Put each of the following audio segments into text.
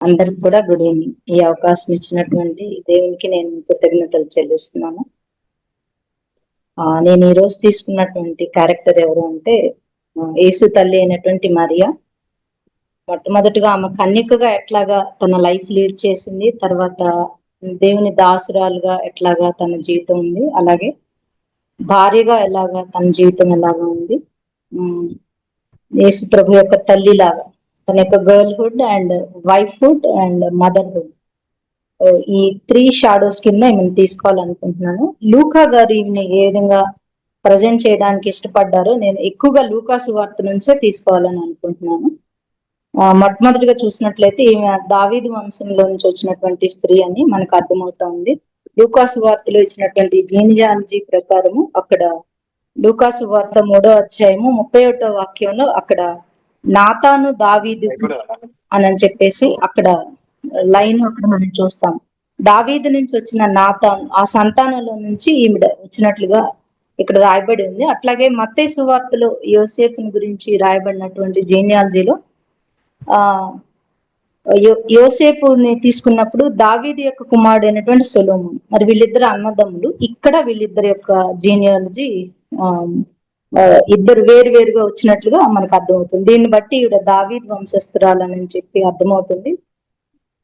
అందరికి కూడా good evening ఈ అవకాశం ఇచ్చినటువంటి దేవునికి నేను కృతజ్ఞతలు చెల్లిస్తున్నాను. ఆ, నేను ఈ రోజు తీసుకున్నటువంటి క్యారెక్టర్ ఎవరు అంటే యేసు తల్లి అయినటువంటి మరియా. మొట్టమొదటిగా ఆమె కన్యకగా ఎట్లాగా తన లైఫ్ లీడ్ చేసింది తర్వాత దేవుని దాసురాలుగా ఎట్లాగా తన జీవితం ఉంది అలాగే భార్యగా ఎలాగా తన జీవితం ఎలాగా ఉంది. యేసు ప్రభు యొక్క తల్లిలాగా. లాగా యొక్క girlhood and wifehood and motherhood ఈ త్రీ షాడోస్ కింద ఏమైనా తీసుకోవాలనుకుంటున్నాను. లూకా గారు ఈమెను ఏ విధంగా ప్రజెంట్ చేయడానికి ఇష్టపడ్డారో నేను ఎక్కువగా లూకా వార్త నుంచే తీసుకోవాలని అనుకుంటున్నాను. మొట్టమొదటిగా చూసినట్లయితే ఈమె దావీదు వంశంలో నుంచి వచ్చినటువంటి స్త్రీ అని మనకు అర్థమవుతా ఉంది. లూకాసు వార్తలో ఇచ్చినటువంటి జీనియాలజీ ప్రకారము అక్కడ లూకాసు వార్త మూడో అధ్యాయము ముప్పై ఒకటో వాక్యంలో అక్కడ నాతాను దావీదు అని అని చెప్పేసి అక్కడ లైన్ అక్కడ మనం చూస్తాం. దావీదు నుంచి వచ్చిన నాతాన్ ఆ సంతానంలో నుంచి ఈమె వచ్చినట్లుగా ఇక్కడ రాయబడి ఉంది. అట్లాగే మత్తయి సువార్తలో యోసేపుని గురించి రాయబడినటువంటి జీనియాలజీలో ఆ యోసేపుని తీసుకున్నప్పుడు దావీది యొక్క కుమారుడు అయినటువంటి సొలోమన్ మరి వీళ్ళిద్దరు అన్నదమ్ములు. ఇక్కడ వీళ్ళిద్దరి యొక్క జీనియాలజీ ఇద్దరు వేరు వేరుగా వచ్చినట్లుగా మనకు అర్థమవుతుంది. దీన్ని బట్టి ఈవిడ దావీద్ వంశస్థురాలని చెప్పి అర్థమవుతుంది.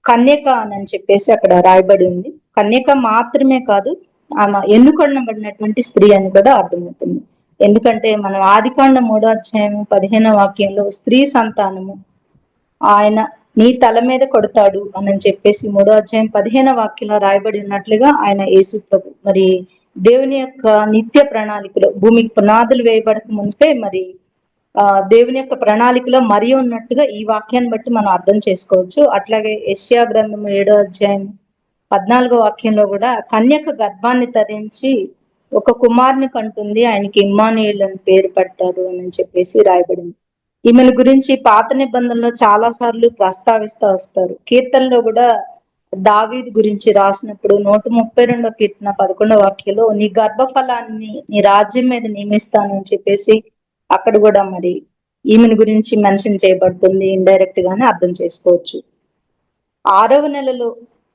కన్యక అని చెప్పేసి అక్కడ రాయబడి ఉంది. కన్యక మాత్రమే కాదు ఆమె ఎన్నుకొనబడినటువంటి స్త్రీ అని కూడా అర్థమవుతుంది. ఎందుకంటే మనం ఆదికాండ మూడో అధ్యాయం పదిహేనో వాక్యంలో స్త్రీ సంతానము ఆయన నీ తల మీద కొడతాడు అని చెప్పేసి మూడో అధ్యాయం పదిహేనో వాక్యంలో రాయబడి ఉన్నట్లుగా ఆయన యేసు ప్రభు. మరి దేవుని యొక్క నిత్య ప్రణాళికలో భూమికి పునాదులు వేయబడక ముందే మరి ఆ దేవుని యొక్క ప్రణాళికలో మరి ఉన్నట్టుగా ఈ వాక్యాన్ని బట్టి మనం అర్థం చేసుకోవచ్చు. అట్లాగే ఏషియా గ్రంథం ఏడో అధ్యాయం పద్నాలుగో వాక్యంలో కూడా కన్యక గర్భాన్ని తరించి ఒక కుమార్ని కంటుంది ఆయనకి ఇమ్మానుయేల్ అని పేరు పెడతారు అని చెప్పేసి రాయబడింది. ఈమెను గురించి పాత నిబంధనలో చాలా సార్లు ప్రస్తావిస్తూ వస్తారు. కీర్తనలో కూడా దావీద్ గురించి రాసినప్పుడు నూట ముప్పై రెండో కీర్తన పదకొండో వాక్యలో నీ గర్భఫలాన్ని నీ రాజ్యం మీద నియమిస్తానని చెప్పేసి అక్కడ కూడా మరి ఈమెను గురించి మెన్షన్ చేయబడుతుంది ఇండైరెక్ట్ గానే అర్థం చేసుకోవచ్చు. ఆరవ నెలలో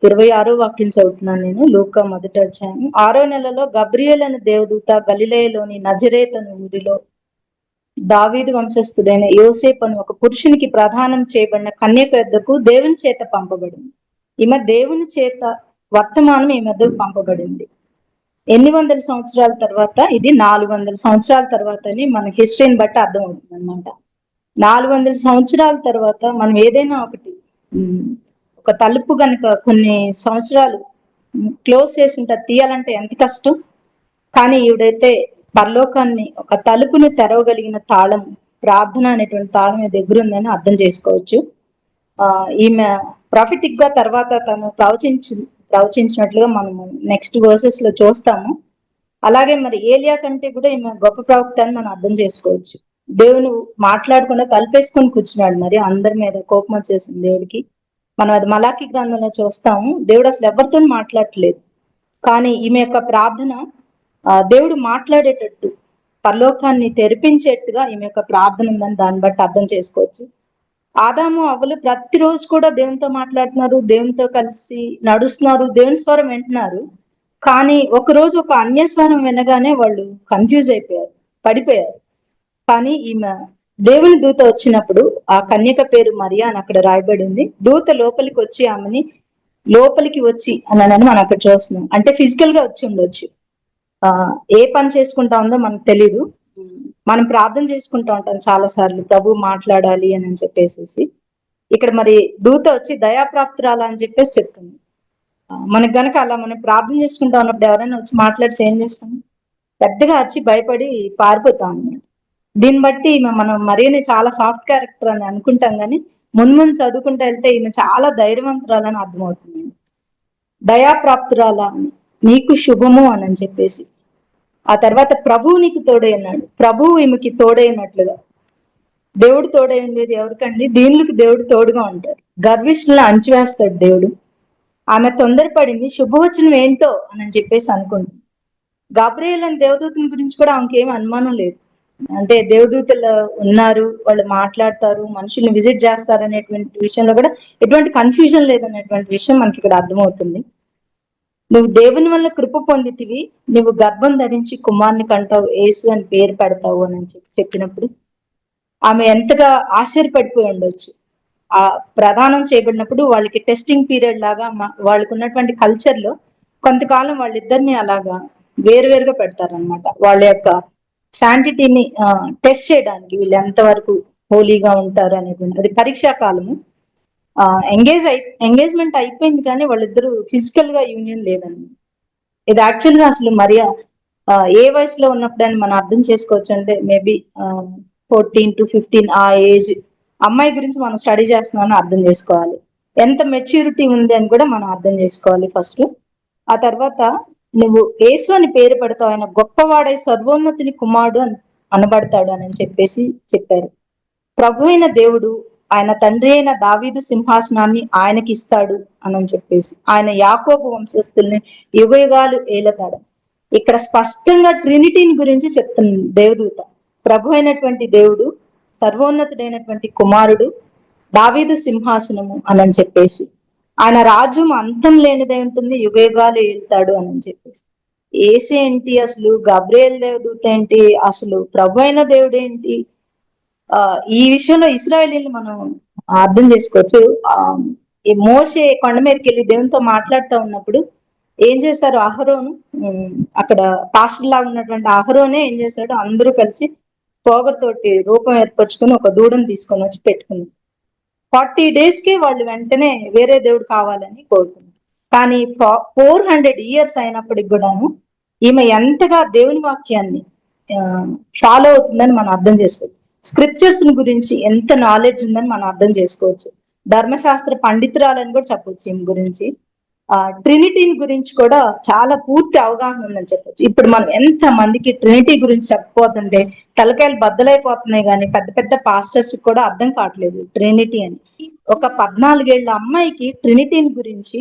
ఇరవై ఆరో వాక్యం చదువుతున్నాను నేను లూకా మొదట వచ్చాను ఆరో నెలలో గబ్రియల్ అనే దేవదూత గలిలయలోని నజరేతను ఊరిలో దావీదు వంశస్థుడైన యోసేపు అని ఒక పురుషునికి ప్రధానం చేయబడిన కన్యక యొద్దకు దేవుని చేత పంపబడింది. ఈమె దేవుని చేత వర్తమానం ఈ మధ్యకు పంపబడింది. ఎన్ని వందల సంవత్సరాల తర్వాత? ఇది నాలుగు వందల సంవత్సరాల తర్వాత అని మన హిస్టరీని బట్టి అర్థం అవుతుంది అనమాట నాలుగు వందల సంవత్సరాల తర్వాత మనం ఏదైనా ఒకటి ఒక తలుపు కనుక కొన్ని సంవత్సరాలు క్లోజ్ చేసి ఉంటుంది తీయాలంటే ఎంత కష్టం? కానీ ఈవిడైతే పరలోకాన్ని ఒక తలుపుని తెరవగలిగిన తాళం ప్రార్థన అనేటువంటి తాళం దగ్గర ఉందని అర్థం చేసుకోవచ్చు. ఆ ఈమె ప్రాఫిటిక్గా తర్వాత తను ప్రవచించి ప్రవచించినట్లుగా మనము నెక్స్ట్ వర్సెస్లో చూస్తాము. అలాగే మరి ఏలియా కంటే కూడా ఈమె గొప్ప ప్రవక్త అని మనం అర్థం చేసుకోవచ్చు. దేవుని మాట్లాడకుండా తలుపేసుకొని కూర్చున్నాడు మరి అందరి మీద కోపం వచ్చేసింది దేవుడికి. మనం అది మలాకి గ్రంథంలో చూస్తాము. దేవుడు అసలు ఎవరితో మాట్లాడట్లేదు. కానీ ఈమె యొక్క ప్రార్థన ఆ, దేవుడు మాట్లాడేటట్టు పరలోకాన్ని తెరిపించేట్టుగా ఈమె యొక్క ప్రార్థన ఉందని దాన్ని బట్టి అర్థం చేసుకోవచ్చు. ఆదాము అవ్వలు ప్రతిరోజు కూడా దేవునితో మాట్లాడుతున్నారు దేవునితో కలిసి నడుస్తున్నారు దేవుని స్వరం వింటున్నారు. కానీ ఒక రోజు ఒక అన్య స్వరం వినగానే వాళ్ళు కన్ఫ్యూజ్ అయిపోయారు పడిపోయారు. కానీ ఈమె దేవుని దూత వచ్చినప్పుడు ఆ కన్యక పేరు మరియా అని అక్కడ రాయబడి ఉంది. దూత లోపలికి వచ్చి ఆమెని లోపలికి వచ్చి అని అని మనం అక్కడ చూస్తున్నాం. అంటే ఫిజికల్గా వచ్చి ఉండొచ్చు. ఆ ఏ పని చేసుకుంటా ఉందో మనకు తెలీదు. మనం ప్రార్థన చేసుకుంటా ఉంటాం చాలా సార్లు. ప్రభు మాట్లాడాలి అని అని చెప్పేసి ఇక్కడ మరి దూత వచ్చి దయాప్రాప్తురాలా అని చెప్పేసి చెప్తుంది. మనకు గనక అలా మనం ప్రార్థన చేసుకుంటా ఉన్నప్పుడు ఎవరైనా వచ్చి మాట్లాడితే ఏం చేస్తాం పెద్దగా వచ్చి భయపడి పారిపోతాం అన్నమాట. దీన్ని బట్టి ఈమె మనం మరీని చాలా సాఫ్ట్ క్యారెక్టర్ అని అనుకుంటాం కానీ ముందు ముందు చదువుకుంటూ వెళ్తే ఈమె చాలా ధైర్యవంతురాలని అర్థమవుతుంది. దయాప్రాప్తురాలా అని నీకు శుభము అని అని చెప్పేసి. ఆ తర్వాత ప్రభువు నీకు తోడైనాడు ప్రభువు ఈమెకి తోడైనట్లుగా దేవుడు తోడై ఉండేది ఎవరికండి? దీనులకు దేవుడు తోడుగా ఉంటాడు. గర్విష్ఠులను అంచివేస్తాడు దేవుడు. ఆమె తొందరపడింది. శుభవచనం ఏంటో అని చెప్పేసి అనుకుంటుంది. గాబ్రియల్ అని దేవదూతుని గురించి కూడా ఆమెకి ఏం అనుమానం లేదు. అంటే దేవదూతలు ఉన్నారు వాళ్ళు మాట్లాడతారు మనుషుల్ని విజిట్ చేస్తారు అనేటువంటి విషయంలో కూడా ఎటువంటి కన్ఫ్యూజన్ లేదనేటువంటి విషయం మనకి ఇక్కడ అర్థమవుతుంది. నువ్వు దేవుని వల్ల కృప పొందితివి నువ్వు గర్భం ధరించి కుమార్ని కంటావు యేసు అని పేరు పెడతావు అని చెప్పి చెప్పినప్పుడు ఆమె ఎంతగా ఆశ్చర్యపడిపోయి ఉండొచ్చు. ఆ ప్రదానం చేయబడినప్పుడు వాళ్ళకి టెస్టింగ్ పీరియడ్ లాగా మా- వాళ్ళకు ఉన్నటువంటి కల్చర్లో కొంతకాలం వాళ్ళిద్దరిని అలాగా వేరువేరుగా పెడతారనమాట వాళ్ళ యొక్క శాంటిటీని టెస్ట్ చేయడానికి వీళ్ళు ఎంతవరకు హోలీగా ఉంటారు అనేటువంటి అది పరీక్షా కాలము. ఎంగేజ్ అయి ఎంగేజ్మెంట్ అయిపోయింది కానీ వాళ్ళిద్దరూ ఫిజికల్గా యూనియన్ లేదండి. ఇది యాక్చువల్గా అసలు మరియా ఏ వయసులో ఉన్నప్పుడని మనం అర్థం చేసుకోవచ్చు అంటే మేబీ ఫోర్టీన్ టు ఫిఫ్టీన్ ఆ ఏజ్ అమ్మాయి గురించి మనం స్టడీ చేస్తున్నామని అర్థం చేసుకోవాలి. ఎంత మెచ్యూరిటీ ఉంది అని కూడా మనం అర్థం చేసుకోవాలి ఫస్ట్ ఆ తర్వాత నువ్వు యేసు అని పేరు పెడతావు ఆయన గొప్పవాడై సర్వోన్నతిని కుమారుడు అని అనబడతాడు అని చెప్పేసి చెప్పారు. ప్రభు అయిన దేవుడు ఆయన తండ్రి అయిన దావీదు సింహాసనాన్ని ఆయనకి ఇస్తాడు అని చెప్పేసి ఆయన యాకోబు వంశస్థుల్ని యుగయుగాలు ఏలతాడు. ఇక్కడ స్పష్టంగా ట్రినిటీని గురించి చెప్తుంది దేవదూత ప్రభు అయినటువంటి దేవుడు సర్వోన్నతుడైనటువంటి కుమారుడు దావీదు సింహాసనము అని చెప్పేసి ఆయన రాజ్యం అంతం లేనిదే ఉంటుంది యుగయుగాలు ఏలుతాడు అని చెప్పేసి. ఏసే ఏంటి అసలు? గబ్రియల్ దేవదూత ఏంటి? అసలు ప్రభు అయిన దేవుడు ఏంటి? ఈ విషయంలో ఇస్రాయలీలు మనం అర్థం చేసుకోవచ్చు. ఆ ఈ మోసే కొండ మీదకి వెళ్ళి దేవునితో మాట్లాడుతూ ఉన్నప్పుడు ఏం చేశారు అహరోను? అక్కడ పాస్టర్ లాగా ఉన్నటువంటి అహరోనే ఏం చేశాడు? అందరూ కలిసి తోటి రూపం ఏర్పరచుకుని ఒక దూడను తీసుకొని వచ్చి పెట్టుకుంది ఫార్టీ డేస్కి వాళ్ళు వెంటనే వేరే దేవుడు కావాలని కోరుకుంది కానీ ఫోర్ హండ్రెడ్ ఇయర్స్ అయినప్పటికి కూడాను ఈమె ఎంతగా దేవుని వాక్యాన్ని ఫాలో అవుతుందని మనం అర్థం చేసుకోవచ్చు. స్క్రిప్చర్స్ గురించి ఎంత నాలెడ్జ్ ఉందని మనం అర్థం చేసుకోవచ్చు. ధర్మశాస్త్ర పండితురాలని కూడా చెప్పొచ్చు ఈమె గురించి. ఆ ట్రినిటీని గురించి కూడా చాలా పూర్తి అవగాహన ఉందని చెప్పొచ్చు. ఇప్పుడు మనం ఎంత మందికి ట్రినిటీ గురించి చెప్పబోతుంటే తలకాయలు బద్దలైపోతున్నాయి కానీ పెద్ద పెద్ద పాస్టర్స్ కూడా అర్థం కావట్లేదు ట్రినిటీ అని. ఒక పద్నాలుగేళ్ళ అమ్మాయికి ట్రినిటీని గురించి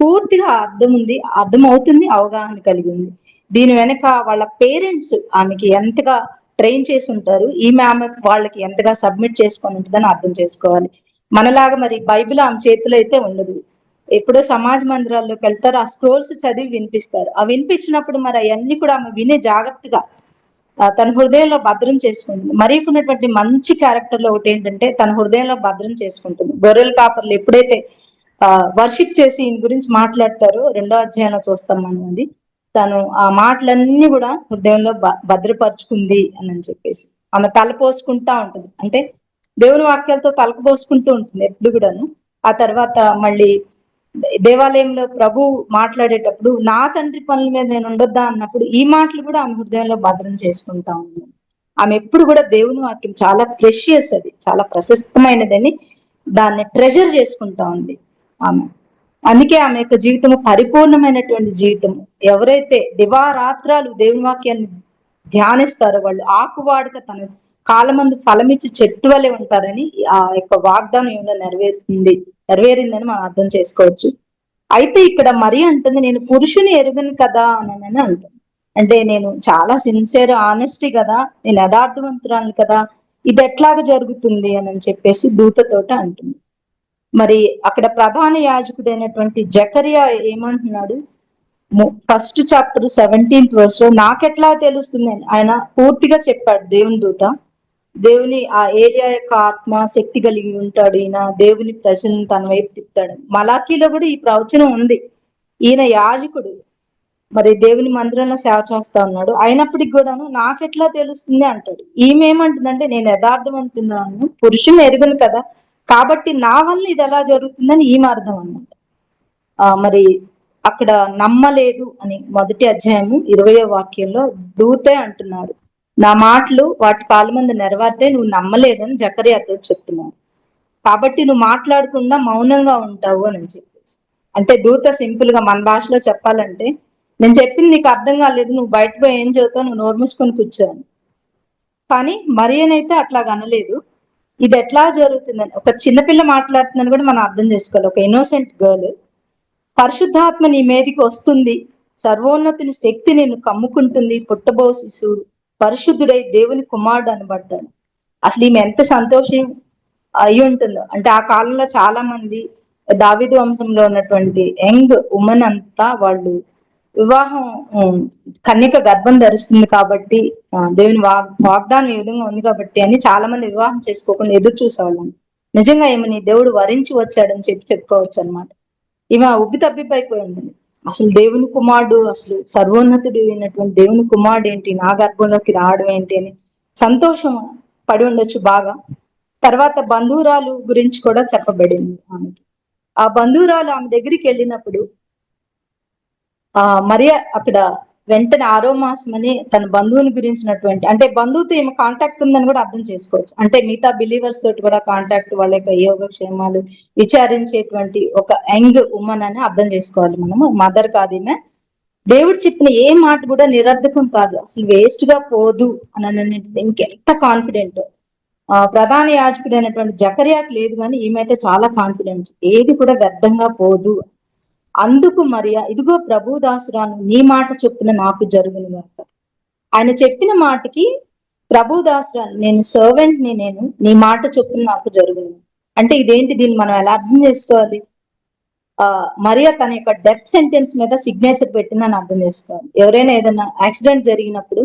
పూర్తిగా అర్థం ఉంది అర్థమవుతుంది అవగాహన కలిగి ఉంది. దీని వెనక వాళ్ళ పేరెంట్స్ ఆమెకి ఎంతగా ట్రైన్ చేసి ఉంటారు. ఈమె ఆమె వాళ్ళకి ఎంతగా సబ్మిట్ చేసుకొని ఉంటుందని అర్థం చేసుకోవాలి. మనలాగా మరి బైబిల్ ఆమె చేతిలో అయితే ఉండదు. ఎప్పుడో సమాజ మందిరాల్లోకి వెళ్తారు. ఆ స్క్రోల్స్ చదివి వినిపిస్తారు. ఆ వినిపించినప్పుడు మరి అవన్నీ కూడా ఆమె వినే జాగ్రత్తగా తన హృదయంలో భద్రం చేసుకుంటుంది. మరీకు ఉన్నటువంటి మంచి క్యారెక్టర్లో ఒకటి ఏంటంటే తన హృదయంలో భద్రం చేసుకుంటుంది. గొర్రెల కాపర్లు ఎప్పుడైతే వర్షిప్ చేసి ఈయన గురించి మాట్లాడతారో రెండో అధ్యాయంలో చూస్తాం మనం అది. తను ఆ మాటలన్నీ కూడా హృదయంలో భ- భద్రపరుచుకుంది అని అని చెప్పేసి. ఆమె తలపోసుకుంటా ఉంటుంది. అంటే దేవుని వాక్యాలతో తలకపోసుకుంటూ ఉంటుంది ఎప్పుడు కూడాను. ఆ తర్వాత మళ్ళీ దేవాలయంలో ప్రభు మాట్లాడేటప్పుడు నా తండ్రి పనుల మీద నేను ఉండొద్దా అన్నప్పుడు ఈ మాటలు కూడా ఆమె హృదయంలో భద్రం చేసుకుంటా ఉంది. ఆమె ఎప్పుడు కూడా దేవుని వాక్యం చాలా ప్రెషియస్ అది చాలా ప్రశస్తమైనదని దాన్ని ట్రెజర్ చేసుకుంటా ఉంది ఆమె. అందుకే ఆమె యొక్క జీవితం పరిపూర్ణమైనటువంటి జీవితం ఎవరైతే దివారాత్రాలు దేవుని వాక్యాన్ని ధ్యానిస్తారో వాళ్ళు ఆకువాడుక తన కాలమందు ఫలమిచ్చి చెట్టు వలె ఉంటారని ఆ యొక్క వాగ్దానం ఏమైనా నెరవేరుతుంది నెరవేరిందని మనం అర్థం చేసుకోవచ్చు. అయితే ఇక్కడ మరి అంటుంది నేను పురుషుని ఎరుగను కదా అని అంటుంది. అంటే నేను చాలా సిన్సియర్ ఆనెస్టీ కదా నేను యథార్థవంతురాను కదా ఇది ఎట్లాగా జరుగుతుంది అని అని చెప్పేసి దూతతోట అంటుంది. మరి అక్కడ ప్రధాన యాజకుడైనటువంటి జకరియా ఏమంటున్నాడు? ఫస్ట్ చాప్టర్ సెవెంటీన్త్ వర్స్ నాకెట్లా తెలుస్తుంది? అని ఆయన పూర్తిగా చెప్పాడు దేవుని దూత. దేవుని ఆ ఏరియా యొక్క ఆత్మ శక్తి కలిగి ఉంటాడు. ఈయన దేవుని ప్రజలను తన వైపు తిప్పుతాడు. మలాఖీలో కూడా ఈ ప్రవచనం ఉంది. ఈయన యాజకుడు. మరి దేవుని మందిరంలో సేవ చేస్తా ఉన్నాడు. అయినప్పటికి కూడాను నాకెట్లా తెలుస్తుంది అంటాడు. ఈమె ఏమంటుందంటే నేను యథార్థవంతున్నాను పురుషుని ఎరుగను కదా. కాబట్టి నా వల్ల ఇది ఎలా జరుగుతుందని ఈమె అర్థం అన్నమాట. ఆ మరి అక్కడ నమ్మలేదు అని మొదటి అధ్యాయము ఇరవయో వాక్యంలో దూతే అంటున్నారు. నా మాటలు వాటి కాలు మంది నెరవేరితే నువ్వు నమ్మలేదని జకర్యాతో చెప్తున్నాను. కాబట్టి నువ్వు మాట్లాడకుండా మౌనంగా ఉంటావు అని చెప్పేసి. అంటే దూత సింపుల్గా మన భాషలో చెప్పాలంటే నేను చెప్పింది నీకు అర్థం కాలేదు నువ్వు బయట పోయి ఏం చదువుతావు నువ్వు నోరు మూసుకొని కూర్చోను కానీ మరియనైతే అట్లా అనలేదు ఇది ఎట్లా జరుగుతుందని. ఒక చిన్నపిల్ల మాట్లాడుతుందని కూడా మనం అర్థం చేసుకోవాలి. ఒక ఇన్నోసెంట్ గర్ల్ పరిశుద్ధాత్మ నీ మీదికి వస్తుంది. సర్వోన్నతుని శక్తి నేను కమ్ముకుంటుంది. పుట్టబో శిశువుడు పరిశుద్ధుడై దేవుని కుమారుడు అనబడ్డాడు అసలు ఈమె ఎంత సంతోషం అయి ఉంటుందో. అంటే ఆ కాలంలో చాలా మంది దావిద వంశంలో ఉన్నటువంటి యంగ్ ఉమెన్ అంతా వాళ్ళు వివాహం కన్యక గర్భం ధరిస్తుంది కాబట్టి దేవుని వా వాగ్దానం ఈ విధంగా ఉంది కాబట్టి అని చాలా మంది వివాహం చేసుకోకుండా ఎదురు చూసేవాళ్ళం. నిజంగా ఏమని దేవుడు వరించి వచ్చాడని చెప్పి చెప్పుకోవచ్చు అనమాట ఈమె ఉబ్బి తబ్బిపోయిపోయి ఉంటుంది. అసలు దేవుని కుమారుడు అసలు సర్వోన్నతుడు అయినటువంటి దేవుని కుమారుడు ఏంటి? నా గర్భంలోకి రావడం ఏంటి అని సంతోషం పడి ఉండొచ్చు బాగా. తర్వాత బంధువురాలు గురించి కూడా చెప్పబడింది ఆమెకి. ఆ బంధువురాలు ఆమె దగ్గరికి వెళ్ళినప్పుడు ఆ మరియ అక్కడ వెంటనే ఆరో మాసం అని తన బంధువుని గురించినటువంటి అంటే బంధువుతో ఏమి కాంటాక్ట్ ఉందని కూడా అర్థం చేసుకోవచ్చు. అంటే మిగతా బిలీవర్స్ తోటి కూడా కాంటాక్ట్ వాళ్ళ యొక్క యోగక్షేమాలు విచారించేటువంటి ఒక యంగ్ ఉమెన్ అని అర్థం చేసుకోవాలి మనము. మదర్ కాదు ఈమె. దేవుడు చెప్పిన ఏ మాట కూడా నిరర్ధకం కాదు. అసలు వేస్ట్గా పోదు అని అన్నింటిది ఇంకెంత కాన్ఫిడెంట్ ఆ ప్రధాన యాజకుడు అయినటువంటి జకర్యాకు లేదు కానీ ఈమె చాలా కాన్ఫిడెంట్ ఏది కూడా వ్యర్థంగా పోదు. అందుకు మరియా ఇదిగో ప్రభు దాసురాను నీ మాట చొప్పున నాకు జరుగును గాక ఆయన చెప్పిన మాటకి ప్రభు దాసురాను నేను సర్వెంట్ని నేను నీ మాట చొప్పున నాకు జరుగును. అంటే ఇదేంటి దీన్ని మనం ఎలా అర్థం చేసుకోవాలి? ఆ మరియా తన యొక్క డెత్ సెంటెన్స్ మీద సిగ్నేచర్ పెట్టిందని అర్థం చేసుకోవాలి. ఎవరైనా ఏదైనా యాక్సిడెంట్ జరిగినప్పుడు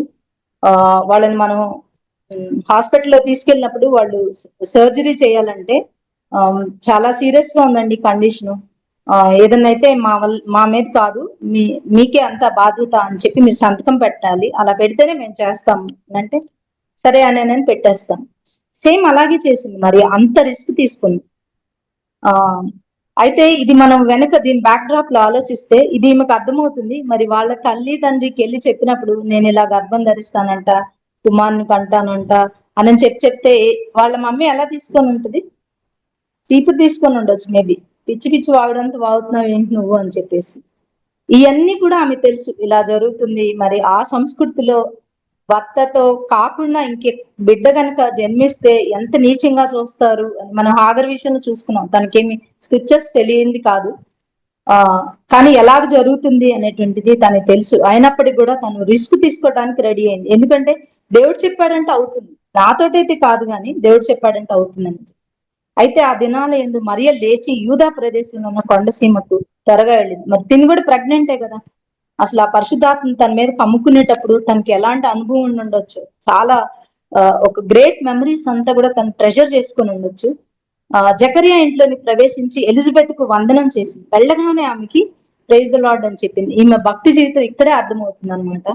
ఆ వాళ్ళని మనం హాస్పిటల్లో తీసుకెళ్ళినప్పుడు వాళ్ళు సర్జరీ చేయాలంటే చాలా సీరియస్గా ఉందండి కండిషన్ ఏదన్నా అయితే మా వల్ల మా మీద కాదు మీ మీకే అంత బాధ్యత అని చెప్పి మీరు సంతకం పెట్టాలి. అలా పెడితేనే మేము చేస్తాం అంటే సరే అని నేను పెట్టేస్తాం. సేమ్ అలాగే చేసింది. మరి అంత రిస్క్ తీసుకుంది. ఆ అయితే ఇది మనం వెనక దీని బ్యాక్ డ్రాప్లో ఆలోచిస్తే ఇది ఈమెకు అర్థమవుతుంది. మరి వాళ్ళ తల్లి తండ్రికి వెళ్ళి చెప్పినప్పుడు నేను ఇలా గర్భం ధరిస్తానంట కుమార్ని కంటానంట అని చెప్పి చెప్తే వాళ్ళ మమ్మీ ఎలా తీసుకొని ఉంటుంది? చీపురు తీసుకొని ఉండొచ్చు మేబీ. పిచ్చి పిచ్చి వాగడంతో వాగుతున్నావు ఏంటి నువ్వు అని చెప్పేసి. ఇవన్నీ కూడా ఆమె తెలుసు ఇలా జరుగుతుంది. మరి ఆ సంస్కృతిలో భర్తతో కాకుండా ఇంకే బిడ్డ కనుక జన్మిస్తే ఎంత నీచంగా చూస్తారు అని మనం హాదర్ విషయంలో చూసుకున్నాం. తనకేమి స్క్రిప్చర్స్ తెలియంది కాదు. ఆ కానీ ఎలాగ జరుగుతుంది అనేటువంటిది తనకి తెలుసు. అయినప్పటికీ కూడా తను రిస్క్ తీసుకోవడానికి రెడీ అయింది. ఎందుకంటే దేవుడు చెప్పాడంటే అవుతుంది. నాతోటైతే కాదు కానీ దేవుడు చెప్పాడంటే అవుతుందని అయితే ఆ దినాల ఎందు మరియ లేచి యూదా ప్రదేశంలో ఉన్న కొండసీమకు త్వరగా వెళ్ళింది. మరి తిని కూడా ప్రెగ్నెంటే కదా? అసలు ఆ పరిశుద్ధాత్మ తన మీద కమ్ముకునేటప్పుడు తనకి ఎలాంటి అనుభవం ఉండి ఉండొచ్చు? చాలా ఒక గ్రేట్ మెమరీస్ అంతా కూడా తను ట్రెజర్ చేసుకొని ఉండొచ్చు. ఆ జకరియా ఇంట్లోని ప్రవేశించి ఎలిజబెత్కు వందనం చేసింది. వెళ్ళగానే ఆమెకి ప్రైజ్ ద లార్డ్ అని చెప్పింది. ఈమె భక్తి జీవితం ఇక్కడే అర్థమవుతుంది అనమాట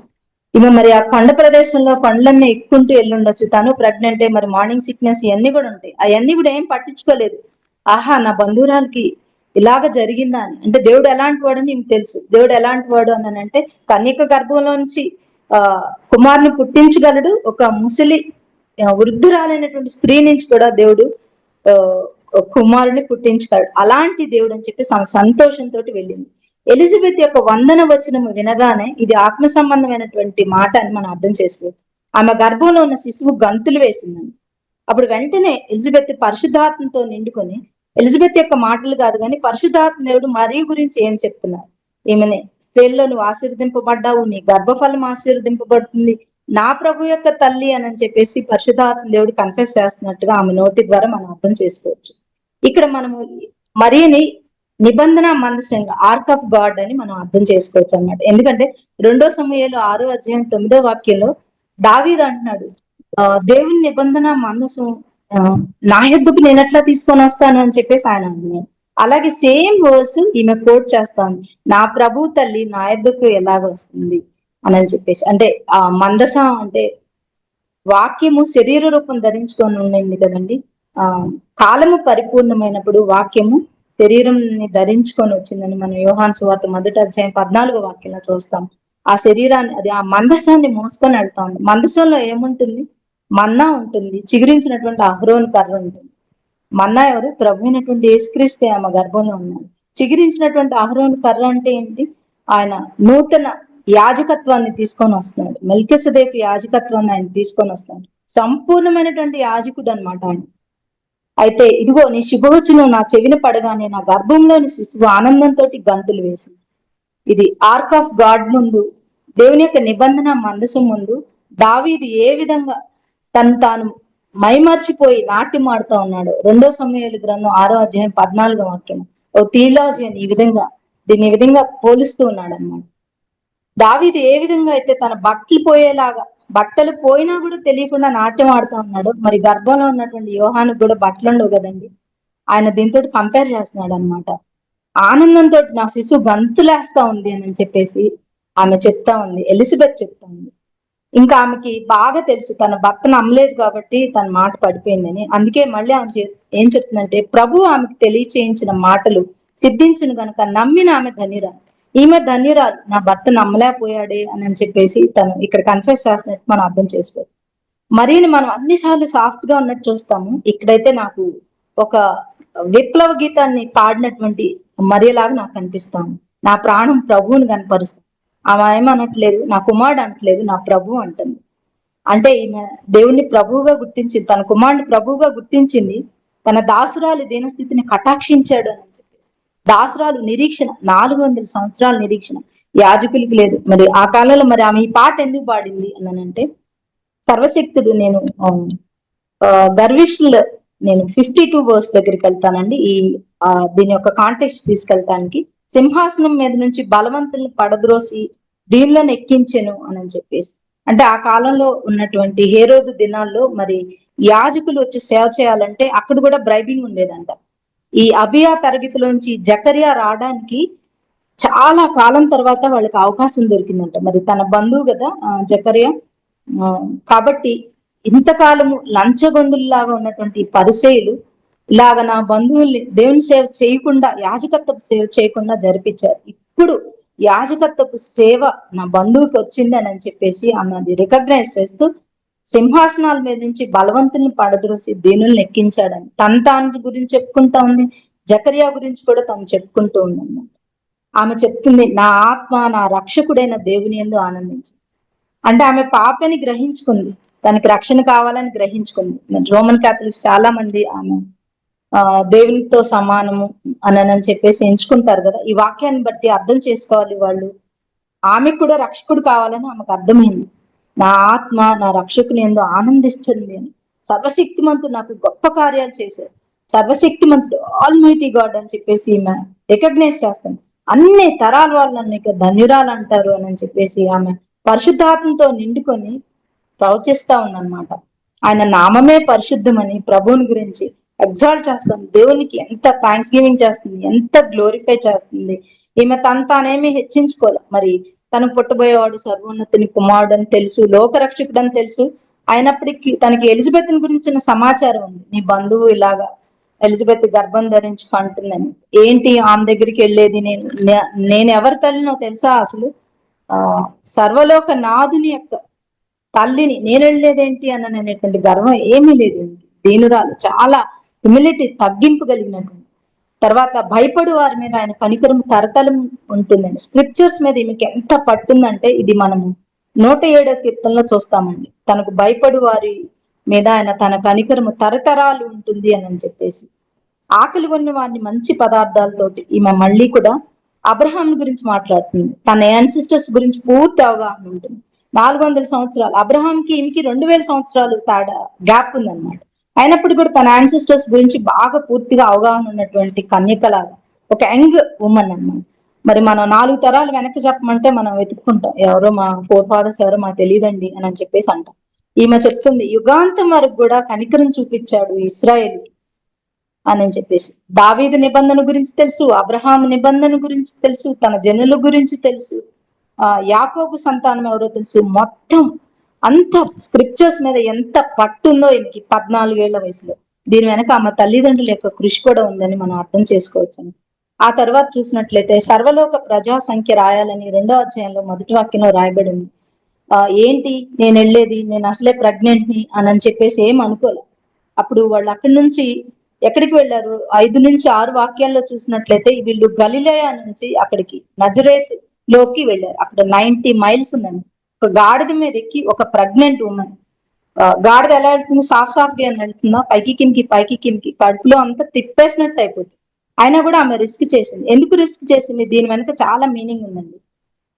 ఈమె మరి ఆ కొండ ప్రదేశంలో కొండలన్నీ ఎక్కుంటూ వెళ్ళుండొచ్చు తను ప్రెగ్నెంటే మరి మార్నింగ్ సిక్నెస్ ఇవన్నీ కూడా ఉంటాయి. అవన్నీ కూడా ఏం పట్టించుకోలేదు. ఆహా నా బంధువురాలకి ఇలాగ జరిగిందా అని. అంటే దేవుడు ఎలాంటి వాడని అని తెలుసు. దేవుడు ఎలాంటి వాడు అని అంటే కన్యక గర్భంలో నుంచి ఆ కుమార్ని పుట్టించగలడు. ఒక ముసలి వృద్ధురాలైనటువంటి స్త్రీ నుంచి కూడా దేవుడు ఆ, కుమారుని పుట్టించగలడు. అలాంటి దేవుడు అని చెప్పి సంతోషంతో వెళ్ళింది. ఎలిజబెత్ యొక్క వందన వచనము వినగానే ఇది ఆత్మ సంబంధమైనటువంటి మాట అని మనం అర్థం చేసుకోవచ్చు. ఆమె గర్భంలో ఉన్న శిశువు గంతులు వేసిందని. అప్పుడు వెంటనే ఎలిజబెత్ పరిశుద్ధాత్మతో నిండుకొని ఎలిజబెత్ యొక్క మాటలు కాదు కానీ పరిశుద్ధాత్మ దేవుడు మరీ గురించి ఏం చెప్తున్నారు? ఈమెనే స్త్రీల్లో నువ్వు ఆశీర్వదింపబడ్డావు నీ గర్భఫలం ఆశీర్వదింపబడుతుంది నా ప్రభు యొక్క తల్లి అని చెప్పేసి పరిశుధాత్మ దేవుడు కన్ఫెస్ చేస్తున్నట్టుగా ఆమె నోటి ద్వారా మనం అర్థం చేసుకోవచ్చు. ఇక్కడ మనము మరీని నిబంధన మందసంగ ఆర్క్ ఆఫ్ గాడ్ అని మనం అర్థం చేసుకోవచ్చు అన్నమాట. ఎందుకంటే రెండో సమయంలో ఆరో అధ్యాయం తొమ్మిదో వాక్యంలో దావీద్ అంటున్నాడు ఆ, దేవుని నిబంధన మందసం నా ఎద్దుకు నేను ఎట్లా తీసుకొని వస్తాను? అని చెప్పేసి ఆయన అంటున్నాడు. అలాగే సేమ్ వర్స్ ఈమె కోట్ చేస్తాను నా ప్రభు తల్లి నా ఎద్దుకు ఎలాగ వస్తుంది? అని అని చెప్పేసి. అంటే ఆ మందస అంటే వాక్యము శరీర రూపం ధరించుకొని ఉండింది కదండి. ఆ కాలము పరిపూర్ణమైనప్పుడు వాక్యము శరీరంని ధరించుకొని వచ్చిందని మనం యోహాన్ సువార్త మొదటి అధ్యాయం పద్నాలుగో వాక్యంలో చూస్తాం. ఆ శరీరాన్ని అది ఆ మందసాన్ని మోసుకొని వెళ్తా ఉంది. మందసంలో ఏముంటుంది? మన్నా ఉంటుంది. చిగురించినటువంటి అహ్రోన్ కర్ర ఉంటుంది. మన్నా ఎవరు? ప్రభు అయినటువంటి యేసుక్రీస్తే ఆమె గర్భంలో ఉన్నారు చిగురించినటువంటి అహ్రోన్ కర్ర అంటే ఏంటి? ఆయన నూతన యాజకత్వాన్ని తీసుకొని వస్తున్నాడు. మెల్కెసదేపు యాజకత్వాన్ని ఆయన తీసుకొని వస్తున్నాడు. సంపూర్ణమైనటువంటి యాజకుడు అనమాట ఆయన. అయితే ఇదిగో నీ శుభవచనం నా చెవిన పడగానే నా గర్భంలోని శిశువు ఆనందంతో గంతులు వేసింది ఇది ఆర్క్ ఆఫ్ గాడ్ ముందు దేవుని యొక్క నిబంధన మందసం ముందు దావీది ఏ విధంగా తను తాను మైమర్చిపోయి నాట్యం ఆడుతా ఉన్నాడు. రెండో సమయాలు గ్రంథం ఆరో అధ్యాయం పద్నాలుగో వాక్యం. ఓ థియలాజియన్ ఈ విధంగా దీన్ని ఈ విధంగా పోలుస్తూ ఉన్నాడు అనమాట దావీది ఏ విధంగా అయితే తన బట్టలు పోయేలాగా బట్టలు పోయినా కూడా తెలియకుండా నాట్యం ఆడుతూ ఉన్నాడు. మరి గర్భంలో ఉన్నటువంటి యోహానికి కూడా బట్టలు ఉండవు కదండి. ఆయన దీంతో కంపేర్ చేస్తున్నాడు అనమాట ఆనందంతో నా శిశువు గంతులేస్తా ఉంది అని చెప్పేసి ఆమె చెప్తా ఉంది. ఎలిజబెత్ చెప్తా ఉంది. ఇంకా ఆమెకి బాగా తెలుసు తన భర్తను అమ్మలేదు కాబట్టి తన మాట పడిపోయిందని. అందుకే మళ్ళీ ఆమె ఏం చెప్తుందంటే ప్రభు ఆమెకు తెలియచేయించిన మాటలు సిద్ధించును గనుక నమ్మిన ఆమె ధనిరా ఈమె ధన్యురాలు నా భర్త నమ్మలేకపోయాడే అని అని చెప్పేసి తను ఇక్కడ కన్ఫ్యూస్ చేస్తున్నట్టు మనం అర్థం చేసుకోవచ్చు మరీని మనం అన్నిసార్లు సాఫ్ట్గా ఉన్నట్టు చూస్తాము. ఇక్కడైతే నాకు ఒక విప్లవ గీతాన్ని పాడినటువంటి మరియలాగా నాకు కనిపిస్తాను నా ప్రాణం ప్రభువుని కనపరుస్తాను ఆమె ఏమనట్లేదు నా కుమారుడు అనట్లేదు నా ప్రభు అంటుంది. అంటే ఈమె దేవుణ్ణి ప్రభువుగా గుర్తించింది తన కుమారుని ప్రభువుగా గుర్తించింది తన దాసురాలి దీనస్థితిని కటాక్షించాడు అని. దాసురాలు నిరీక్షణ నాలుగు వందల సంవత్సరాల నిరీక్షణ. యాజకులకు లేదు. మరి ఆ కాలంలో మరి ఆమె ఈ పాట ఎందుకు పాడింది అనంటే సర్వశక్తుడు నేను గర్విష్ల నేను ఫిఫ్టీ టూ వర్స్ దగ్గరికి వెళ్తానండి. ఈ దీని యొక్క కాంటెక్స్ట్ తీసుకెళ్తానికి. సింహాసనం మీద నుంచి బలవంతుల్ని పడద్రోసి దీనిలో ఎక్కించెను అని చెప్పేసి. అంటే ఆ కాలంలో ఉన్నటువంటి హేరోదు దినాల్లో మరి యాజకులు వచ్చి సేవ చేయాలంటే అక్కడ కూడా బ్రైబింగ్ ఉండేదంట. ఈ అభియా తరగతిలోంచి జకరియా రావడానికి చాలా కాలం తర్వాత వాళ్ళకి అవకాశం దొరికిందంట. మరి తన బంధువు కదా జకరియా. కాబట్టి ఇంతకాలము లంచగొండుల్లాగా ఉన్నటువంటి పరిచయులు ఇలాగ నా బంధువుల్ని దేవుని సేవ చేయకుండా యాజకత్వపు సేవ చేయకుండా జరిపించారు. ఇప్పుడు యాజకత్వపు సేవ నా బంధువుకి వచ్చింది అని చెప్పేసి ఆమె అది రికగ్నైజ్ చేస్తూ సింహాసనాల మీద నుంచి బలవంతుల్ని పడద్రోసి దీనుల్ని ఎక్కించాడని తన తాను గురించి చెప్పుకుంటా ఉంది. జకరియా గురించి కూడా తను చెప్పుకుంటూ ఉందన్నమాట. ఆమె చెప్తుంది నా ఆత్మ నా రక్షకుడైన దేవుని ఎందు ఆనందించి. అంటే ఆమె పాపని గ్రహించుకుంది. తనకి రక్షణ కావాలని గ్రహించుకుంది. రోమన్ క్యాథలిక్స్ చాలా మంది ఆమె ఆ దేవునితో సమానము అని చెప్పేసి ఎంచుకుంటారు కదా. ఈ వాక్యాన్ని బట్టి అర్థం చేసుకోవాలి వాళ్ళు. ఆమెకు కూడా రక్షకుడు కావాలని ఆమెకు అర్థమైంది. నా ఆత్మ నా రక్షకుని ఎందు ఆనందిస్తుంది అని. సర్వశక్తిమంతుడు నాకు గొప్ప కార్యాలు చేశారు సర్వశక్తిమంతుడు ఆల్ మైటీ గాడ్ అని చెప్పేసి ఈమె రికగ్నైజ్ చేస్తాను అన్ని తరాల వాళ్ళు నన్ను ఇక ధన్యురాలు అంటారు అని చెప్పేసి ఆమె పరిశుద్ధాత్మతో నిండుకొని ప్రవచిస్తా ఉందన్నమాట. ఆయన నామమే పరిశుద్ధమని ప్రభువుని గురించి ఎగ్జాల్ట్ చేస్తుంది. దేవునికి ఎంత థ్యాంక్స్ గివింగ్ చేస్తుంది ఎంత గ్లోరిఫై చేస్తుంది. ఈమె తన తానేమి హెచ్చించుకోలే. మరి తను పుట్టబోయేవాడు సర్వోన్నతిని కుమారుడు అని తెలుసు లోకరక్షకుడు అని తెలుసు. అయినప్పటికీ తనకి ఎలిజబెత్ గురించిన సమాచారం ఉంది. నీ బంధువు ఇలాగా ఎలిజబెత్ గర్భం ధరించి కంటుందని ఏంటి ఆమె దగ్గరికి వెళ్ళేది? నేను నేను ఎవరి తల్లినో తెలుసా అసలు? ఆ సర్వలోక నాదుని యొక్క తల్లిని నేను వెళ్ళేదేంటి అని అనేటువంటి గర్వం ఏమీ లేదు. దీనురాలు చాలా హ్యూమిలిటీ తగ్గింపు కలిగినటువంటి తర్వాత భయపడు వారి మీద ఆయన కనికరం తరతలం ఉంటుందండి. స్క్రిప్చర్స్ మీద ఈమెకి ఎంత పట్టుందంటే ఇది మనము నూట ఏడో కీర్తనలో చూస్తామండి. తనకు భయపడు వారి మీద ఆయన తన కనికరము తరతరాలు ఉంటుంది అని చెప్పేసి. ఆకలి ఉన్న వారిని మంచి పదార్థాలతోటి ఈమె మళ్ళీ కూడా అబ్రహాం గురించి మాట్లాడుతుంది. తన యాన్సిస్టర్స్ గురించి పూర్తి అవగాహన ఉంటుంది. నాలుగు వందల సంవత్సరాలు. అబ్రహాంకి ఈమెకి రెండు వేల సంవత్సరాలు తాడా గ్యాప్ ఉందన్నమాట. అయినప్పుడు కూడా తన యాన్సిస్టర్స్ గురించి బాగా పూర్తిగా అవగాహన ఉన్నటువంటి కన్యకల ఒక యంగ్ ఉమెన్ అనమాట మరి మనం నాలుగు తరాలు వెనక్కి చెప్పమంటే మనం వెతుక్కుంటాం ఎవరో మా ఫోర్ ఫాదర్స్ ఎవరో మాకు తెలియదండి అని చెప్పేసి అంటాం. ఈమె చెప్తుంది యుగాంతం వరకు కూడా కనికరం చూపించాడు ఇస్రాయేల్ అని చెప్పేసి. దావీదు నిబంధన గురించి తెలుసు అబ్రహాం నిబంధన గురించి తెలుసు తన జనుల గురించి తెలుసు ఆ యాకోబు సంతానం ఎవరో తెలుసు మొత్తం అంత స్క్రిప్చర్స్ మీద ఎంత పట్టుందో ఈమెకి పద్నాలుగేళ్ళ వయసులో. దీని వెనక ఆమె తల్లిదండ్రుల యొక్క కృషి కూడా ఉందని మనం అర్థం చేసుకోవచ్చని ఆ తర్వాత చూసినట్లయితే సర్వలోక ప్రజా సంఖ్య రాయాలని రెండో అధ్యాయంలో మొదటి వాక్యంలో రాయబడి ఉంది ఆ ఏంటి? నేను వెళ్ళేది? నేను అసలే ప్రెగ్నెంట్ని? అని చెప్పేసి ఏం అనుకోలే. అప్పుడు వాళ్ళు అక్కడి నుంచి ఎక్కడికి వెళ్ళారు? ఐదు నుంచి ఆరు వాక్యాల్లో చూసినట్లయితే వీళ్ళు గలిలయ నుంచి అక్కడికి నజరేత్లోకి వెళ్ళారు. అక్కడ నైన్టీ మైల్స్ ఉందండి. గాడిద మీద ఎక్కి ఒక ప్రెగ్నెంట్ ఉమెన్ గాడిద ఎలా వెళ్తుంది సాఫ్ సాఫ్గా వెళ్తుందా? పైకి కిందికి పైకి కిందికి. కడుపులో అంతా తిప్పేసినట్టు అయిపోతుంది. అయినా కూడా ఆమె రిస్క్ చేసింది. ఎందుకు రిస్క్ చేసింది? దీని వెనక చాలా మీనింగ్ ఉందండి.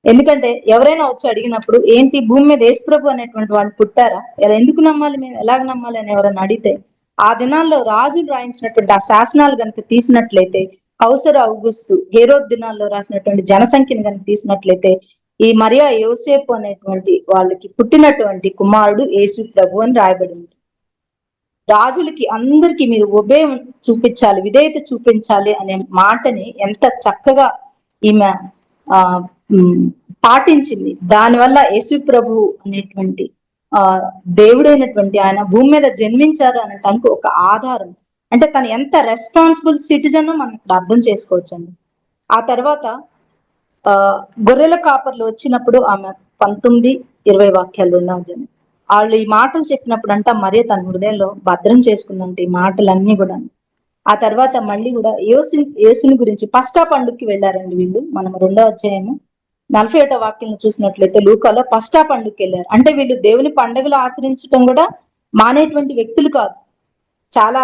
ఎందుకంటే ఎవరైనా వచ్చి అడిగినప్పుడు ఏంటి భూమి మీద యేసుప్రభు అనేటువంటి వాళ్ళు పుట్టారా? ఎలా ఎందుకు నమ్మాలి మేము? ఎలాగ నమ్మాలి? అని ఎవరైనా అడిగితే ఆ దినాల్లో రాజులు రాయించినటువంటి ఆ శాసనాలు కనుక తీసినట్లయితే కౌసర అవుగుస్తు హేరోద్ దినాల్లో రాసినటువంటి జనసంఖ్యను కనుక తీసినట్లయితే ఈ మరియా యోసేపు అనేటువంటి వాళ్ళకి పుట్టినటువంటి కుమారుడు యేసు ప్రభు అని రాయబడింది రాజులకి అందరికి మీరు ఉభయ చూపించాలి విధేయత చూపించాలి అనే మాటని ఎంత చక్కగా ఈమె ఆ పాటించింది. దానివల్ల యేసు ప్రభు అనేటువంటి ఆ దేవుడైనటువంటి ఆయన భూమి మీద జన్మించారు అనటానికి ఒక ఆధారం. అంటే తను ఎంత రెస్పాన్సిబుల్ సిటిజన్ మనం ఇక్కడ అర్థం చేసుకోవచ్చండి. ఆ తర్వాత గొర్రెల కాపర్లు వచ్చినప్పుడు ఆమె పంతొమ్మిది ఇరవై వాక్యాలు ఉన్నాయి వాళ్ళు ఈ మాటలు చెప్పినప్పుడు అంట మరే తన హృదయంలో భద్రం చేసుకుందంటే ఈ మాటలన్నీ కూడా. ఆ తర్వాత మళ్ళీ కూడా యేసు యేసుని గురించి పస్కా పండుగకి వెళ్ళారండి వీళ్ళు. మనం రెండో అధ్యాయము నలభై ఏటో వాక్యం చూసినట్లయితే లూకాలో పస్కా పండుగకి వెళ్ళారు. అంటే వీళ్ళు దేవుని పండుగలు ఆచరించడం కూడా మానేటువంటి వ్యక్తులు కాదు. చాలా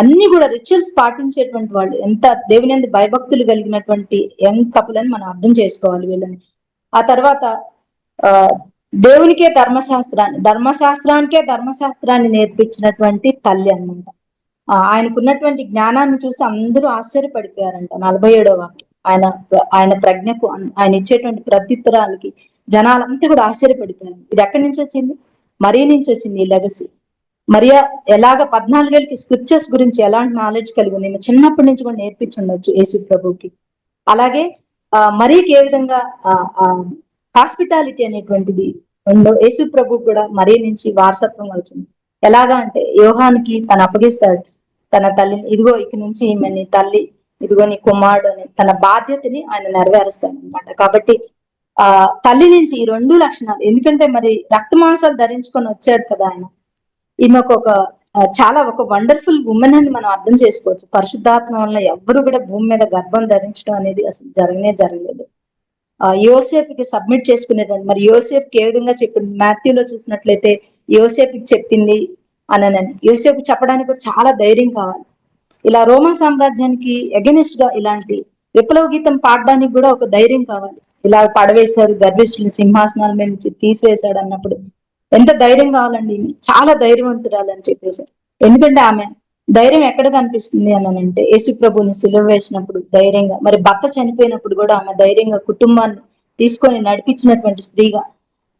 అన్ని కూడా రిచువల్స్ పాటించేటువంటి వాళ్ళు ఎంత దేవుని ఎందు భయభక్తులు కలిగినటువంటి యంగ్ కపుల్ అని మనం అర్థం చేసుకోవాలి వీళ్ళని. ఆ తర్వాత ఆ దేవునికే ధర్మశాస్త్రాన్ని ధర్మశాస్త్రానికే ధర్మశాస్త్రాన్ని నేర్పించినటువంటి తల్లి అనమాట ఆయనకున్నటువంటి జ్ఞానాన్ని చూసి అందరూ ఆశ్చర్యపడిపోయారంట. నలభై ఏడో వాక్యం. ఆయన ఆయన ప్రజ్ఞకు ఆయన ఇచ్చేటువంటి ప్రత్యుత్తరాలకి జనాలంతా కూడా ఆశ్చర్యపడిపోయారు. ఇది ఎక్కడి నుంచి వచ్చింది? మరీ నుంచి వచ్చింది ఈ లెగసీ మరియా ఎలాగ పద్నాలుగేళ్ళకి స్క్రిప్చర్స్ గురించి ఎలాంటి నాలెడ్జ్ కలిగి ఉంది? చిన్నప్పటి నుంచి కూడా నేర్పించుండొచ్చు యేసు ప్రభుకి అలాగే ఆ మరీకి ఏ విధంగా హాస్పిటాలిటీ అనేటువంటిది ఉందో యేసు ప్రభు కూడా మరీ నుంచి వారసత్వం వచ్చింది. ఎలాగా అంటే యోహానికి తను అప్పగిస్తాడు. తన తల్లిని ఇదిగో ఇక నుంచి ఈమె తల్లి ఇదిగో నీ కుమారుడు అని తన బాధ్యతని ఆయన నెరవేరుస్తాడు అనమాట కాబట్టి ఆ తల్లి నుంచి ఈ రెండు లక్షణాలు. ఎందుకంటే మరి రక్త మాంసాలు ధరించుకొని వచ్చాడు కదా ఆయన. ఈమెకు ఒక చాలా ఒక వండర్ఫుల్ ఉమెన్ అని మనం అర్థం చేసుకోవచ్చు. పరిశుద్ధాత్మ వల్ల ఎవరు కూడా భూమి మీద గర్భం ధరించడం అనేది అసలు జరగనే జరగలేదు. యోసేపుకి సబ్మిట్ చేసుకునేటువంటి మరి యోసేపుకి ఏ విధంగా చెప్పింది? మాథ్యూలో చూసినట్లయితే యోసేపుకి చెప్పింది అనని యోసేపు చెప్పడానికి కూడా చాలా ధైర్యం కావాలి. ఇలా రోమా సామ్రాజ్యానికి ఎగనిస్ట్గా ఇలాంటి విప్లవ గీతం పాడడానికి కూడా ఒక ధైర్యం కావాలి. ఇలా పడవేశారు గర్భిష్ఠులు సింహాసనాల మీద నుంచి తీసివేశాడు అన్నప్పుడు ఎంత ధైర్యం కావాలండి? చాలా ధైర్యవంతురాలని చెప్పేసి. ఎందుకంటే ఆమె ధైర్యం ఎక్కడ కనిపిస్తుంది అని అంటే యేసు ప్రభుని సులువ వేసినప్పుడు ధైర్యంగా మరి భర్త చనిపోయినప్పుడు కూడా ఆమె ధైర్యంగా కుటుంబాన్ని తీసుకొని నడిపించినటువంటి స్త్రీగా.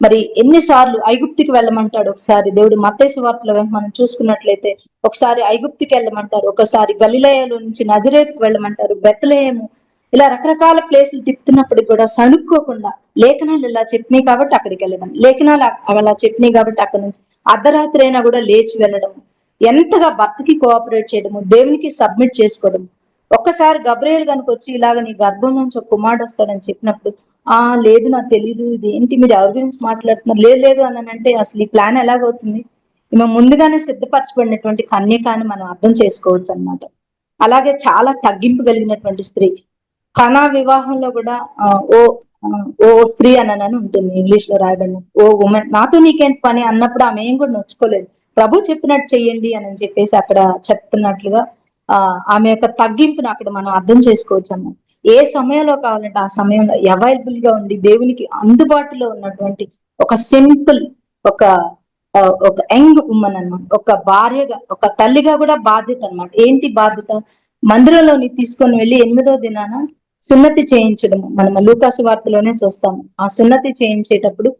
మరి ఎన్నిసార్లు ఐగుప్తికి వెళ్ళమంటాడు ఒకసారి? దేవుడు మత్తేసు వార్తలో మనం చూసుకున్నట్లయితే ఒకసారి ఐగుప్తికి వెళ్ళమంటారు ఒకసారి గలిలయలో నుంచి నజరేత్కి వెళ్ళమంటారు బెత్తలేము ఇలా రకరకాల ప్లేసులు తిప్పుతున్నప్పుడు కూడా సణుక్కోకుండా లేఖనాలు ఇలా చెప్పినాయి కాబట్టి అక్కడికి వెళ్ళడం లేఖనాలు అలా చెప్పినాయి కాబట్టి అక్కడ నుంచి అర్ధరాత్రి అయినా కూడా లేచి వెళ్ళడం ఎంతగా భర్తకి కోఆపరేట్ చేయడము దేవునికి సబ్మిట్ చేసుకోవడం ఒక్కసారి గబ్రేలు కనుక వచ్చి ఇలాగ నీ గర్భం నుంచి ఒక కుమారుడు వస్తాడని చెప్పినప్పుడు ఆ లేదు నాకు తెలియదు ఇది ఏంటి మీరు ఎవరి గురించి మాట్లాడుతున్నారు? లేదు లేదు అని అంటే అసలు ఈ ప్లాన్ ఎలాగవుతుంది? ఈమె ముందుగానే సిద్ధపరచబడినటువంటి కన్యక అని మనం అర్థం చేసుకోవచ్చు అనమాట అలాగే చాలా తగ్గింపు కలిగినటువంటి స్త్రీ. కణా వివాహంలో కూడా ఓ ఓ స్త్రీ అననని ఉంటుంది ఇంగ్లీష్లో రాయబడిన. ఓ ఉమెన్ నాతో నీకేంటి పని అన్నప్పుడు ఆమె ఏం కూడా నొచ్చుకోలేదు. ప్రభు చెప్పినట్టు చెయ్యండి అని చెప్పేసి అక్కడ చెప్తున్నట్లుగా ఆ ఆమె యొక్క తగ్గింపును అక్కడ మనం అర్థం చేసుకోవచ్చు అన్నమాట ఏ సమయంలో కావాలంటే ఆ సమయంలో అవైలబుల్గా ఉండి దేవునికి అందుబాటులో ఉన్నటువంటి ఒక సింపుల్ ఒక ఒక యంగ్ ఉమ్మన్ అనమాట ఒక భార్యగా ఒక తల్లిగా కూడా బాధ్యత అనమాట ఏంటి బాధ్యత? మందిరంలోని తీసుకొని వెళ్ళి ఎనిమిదో దినాన సున్నతి చేయించడము. మనం లూకాసు వార్తలోనే చూస్తాము. ఆ సున్నతి చేయించేటప్పుడు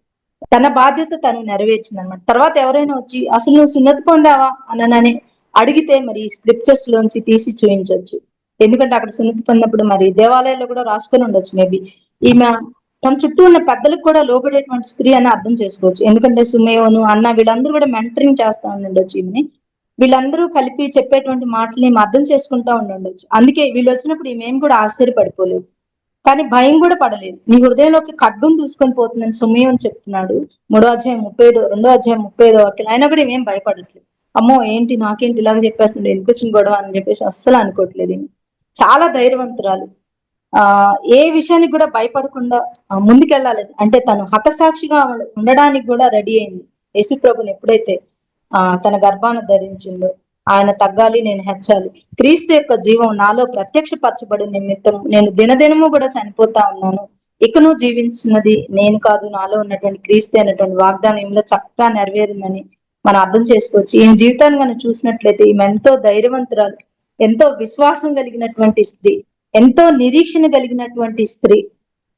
తన బాధ్యత తను నెరవేర్చింది అనమాట తర్వాత ఎవరైనా వచ్చి అసలు నువ్వు సున్నతి పొందావా? అననని అడిగితే మరి స్క్రిప్చర్స్ లోంచి తీసి చూపించవచ్చు ఎందుకంటే అక్కడ సున్నతి పొందినప్పుడు మరి దేవాలయాల్లో కూడా రాసుకొని ఉండొచ్చు మేబీ. ఈమె తన చుట్టూ ఉన్న పెద్దలకు కూడా లోబడేటువంటి స్త్రీ అని అర్థం చేసుకోవచ్చు. ఎందుకంటే సుమయోను అన్న వీళ్ళందరూ కూడా మెంటరింగ్ చేస్తా ఉండొచ్చు ఈమెని. వీళ్ళందరూ కలిపి చెప్పేటువంటి మాటలు మేము అర్థం చేసుకుంటా ఉండొచ్చు. అందుకే వీళ్ళు వచ్చినప్పుడు మేము కూడా ఆశ్చర్యపడిపోలేదు కానీ భయం కూడా పడలేదు. నీ హృదయంలోకి ఖడ్గం చూసుకొని పోతుందని సుమయం చెప్తున్నాడు. మూడో అధ్యాయం ముప్పైదో రెండో అధ్యాయం ముప్పై ఐదో వాక్యం. అయినా కూడా ఏమేం భయపడట్లేదు. అమ్మో ఏంటి నాకేంటి ఇలాగ చెప్పేస్తున్నాడు? ఎందుకు వచ్చిన గొడవ అని చెప్పేసి అస్సలు అనుకోవట్లేదు చాలా ధైర్యవంతురాలు. ఆ ఏ విషయానికి కూడా భయపడకుండా ముందుకెళ్ళాలి. అంటే తను హతసాక్షిగా ఉండడానికి కూడా రెడీ అయింది. యేసు ప్రభుని ఎప్పుడైతే ఆ తన గర్భాన్ని ధరించిండు. ఆయన తగ్గాలి నేను హెచ్చాలి. క్రీస్తు యొక్క జీవం నాలో ప్రత్యక్షపరచబడి నిమిత్తం నేను దినదినము కూడా చనిపోతా ఉన్నాను. ఇకను జీవించినది నేను కాదు నాలో ఉన్నటువంటి క్రీస్తు అనేటువంటి వాగ్దానం ఈమెలో చక్కగా నెరవేరిందని మనం అర్థం చేసుకోవచ్చు. ఈమె జీవితాన్ని కనుక చూసినట్లయితే ఈమె ఎంతో ధైర్యవంతురాలు ఎంతో విశ్వాసం కలిగినటువంటి స్త్రీ ఎంతో నిరీక్షణ కలిగినటువంటి స్త్రీ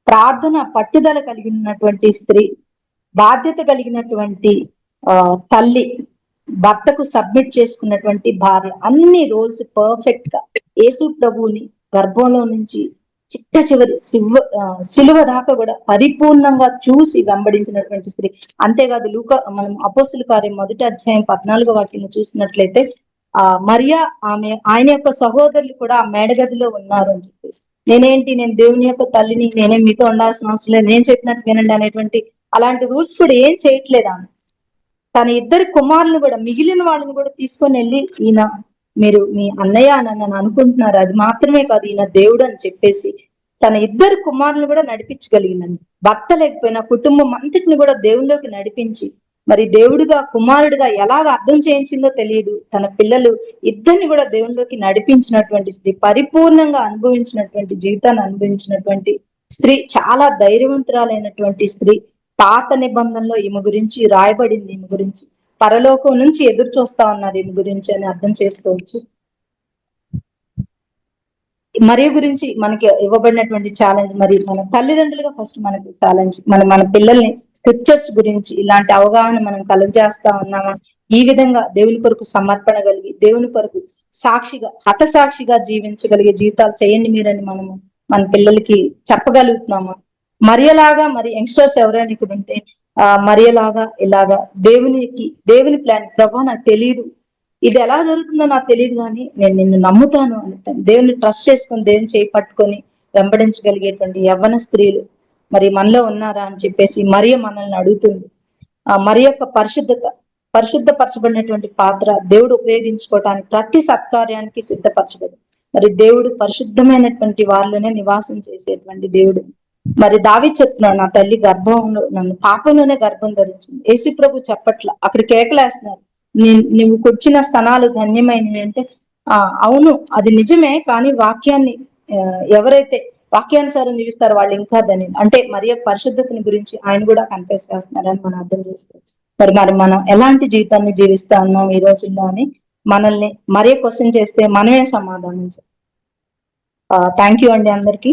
ప్రార్థన పట్టుదల కలిగినటువంటి స్త్రీ బాధ్యత కలిగినటువంటి ఆ తల్లి. భర్తకు సబ్మిట్ చేసుకున్నటువంటి భార్య అన్ని రోల్స్ పర్ఫెక్ట్గా యేసు ప్రభువుని గర్భంలో నుంచి చిట్ట చివరి శివ శిలువ దాకా కూడా పరిపూర్ణంగా చూసి వెంబడించినటువంటి స్త్రీ. అంతేకాదు లూక మనం అపోసుల కార్యం మొదటి అధ్యాయం పద్నాలుగో వాక్యం చూసినట్లయితే ఆ మరియా ఆమె ఆయన యొక్క సహోదరులు కూడా ఆ మేడగదిలో ఉన్నారు అని చెప్పేసి. నేనేంటి? నేను దేవుని యొక్క తల్లిని నేనే మీతో ఉండాల్సిన అవసరం లేదు. నేను చెప్పినట్టు వినండి అనేటువంటి అలాంటి రూల్స్ కూడా ఏం చేయట్లేదు ఆమె. తన ఇద్దరి కుమారులు కూడా మిగిలిన వాళ్ళని కూడా తీసుకొని వెళ్ళి ఈయన మీరు మీ అన్నయ్య అని నన్ను అనుకుంటున్నారు. అది మాత్రమే కాదు ఈయన దేవుడు అని చెప్పేసి తన ఇద్దరు కుమారులు కూడా నడిపించగలిగిందండి. భర్త లేకపోయినా కుటుంబం అంతటిని కూడా దేవుళ్ళలోకి నడిపించి మరి దేవుడిగా కుమారుడిగా ఎలాగ అర్థం చేయించిందో తెలియదు. తన పిల్లలు ఇద్దరిని కూడా దేవుళ్ళలోకి నడిపించినటువంటి స్త్రీ పరిపూర్ణంగా అనుభవించినటువంటి జీవితాన్ని అనుభవించినటువంటి స్త్రీ చాలా ధైర్యవంతురాలైనటువంటి స్త్రీ. పాత నిబంధనలో ఈమె గురించి రాయబడింది ఈమె గురించి. పరలోకం నుంచి ఎదురు చూస్తా ఉన్నారు ఈమె గురించి అని అర్థం చేసుకోవచ్చు. మరియు గురించి మనకి ఇవ్వబడినటువంటి ఛాలెంజ్ మరి మన తల్లిదండ్రులుగా ఫస్ట్ మనకి ఛాలెంజ్ మన మన పిల్లల్ని స్క్రిప్చర్స్ గురించి ఇలాంటి అవగాహన మనం కలుగజేస్తా ఉన్నామా? ఈ విధంగా దేవుని కొరకు సమర్పణ కలిగి దేవుని కొరకు సాక్షిగా హతసాక్షిగా జీవించగలిగే జీవితాలు చేయండి మీరని మనము మన పిల్లలకి చెప్పగలుగుతున్నామా? మరియలాగా మరి యంగ్స్టర్స్ ఎవరైనా ఇక్కడ ఉంటే ఆ మరియలాగా ఇలాగా దేవునికి దేవుని ప్లాన్ ప్రభా నాకు తెలియదు ఇది ఎలా జరుగుతుందో నాకు తెలియదు కానీ నేను నిన్ను నమ్ముతాను అని దేవుని ట్రస్ట్ చేసుకొని దేవుని చేయి పట్టుకొని వెంబడించగలిగేటువంటి యవ్వన స్త్రీలు మరి మనలో ఉన్నారా అని చెప్పేసి మరియ మనల్ని అడుగుతుంది. ఆ మరి యొక్క పరిశుద్ధత పరిశుద్ధపరచబడినటువంటి పాత్ర దేవుడు ఉపయోగించుకోవటానికి ప్రతి సత్కార్యానికి సిద్ధపరచబడి మరి దేవుడు పరిశుద్ధమైనటువంటి వారిలోనే నివాసం చేసేటువంటి దేవుడు. మరి దావి చెప్తున్నాడు నా తల్లి గర్భంలో నన్ను పాపంలోనే గర్భం ధరించింది. యేసు ప్రభు చెప్పట్ల అక్కడ కేకలేస్తున్నారు. నువ్వు కూర్చిన స్థనాలు ధన్యమైనవి అంటే ఆ అవును అది నిజమే కానీ వాక్యాన్ని ఎవరైతే వాక్యానుసారం జీవిస్తారో వాళ్ళు ఇంకా ధన్యం అంటే మరి పరిశుద్ధతని గురించి ఆయన కూడా కన్ఫెస్ చేస్తున్నారని మనం అర్థం చేసుకోవచ్చు. మరి మరి మనం ఎలాంటి జీవితాన్ని జీవిస్తా ఉన్నాం ఈ రోజుల్లో అని మనల్ని మరే క్వశ్చన్ చేస్తే మనమే సమాధానం థ్యాంక్ యూ అండి అందరికీ.